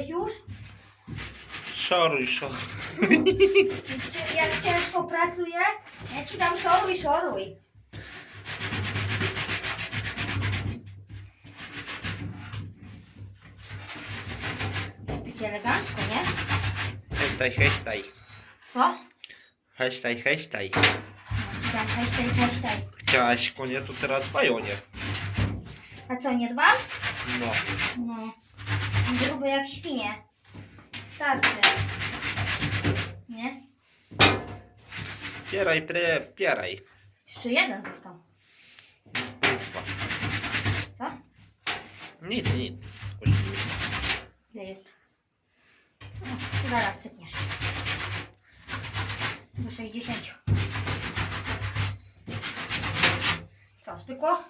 Skończyłeś już? Szoruj, szoruj. Jak ciężko pracuję? Ja ci dam szoruj, szoruj. Śpicie elegancko, nie? Hejtaj, hejtaj. Co? No, ci dam hejtaj, hejtaj. Chciałaś konie, to teraz pajonie. A co, nie dbam? No. No. Gruby jak świnie. Starczy. Nie? Pieraj, pre, pieraj. Jeszcze jeden został. Kurwa. Co? Nic, nic. Ile jest? No, zaraz sypniesz. Do 60. Co, spykło?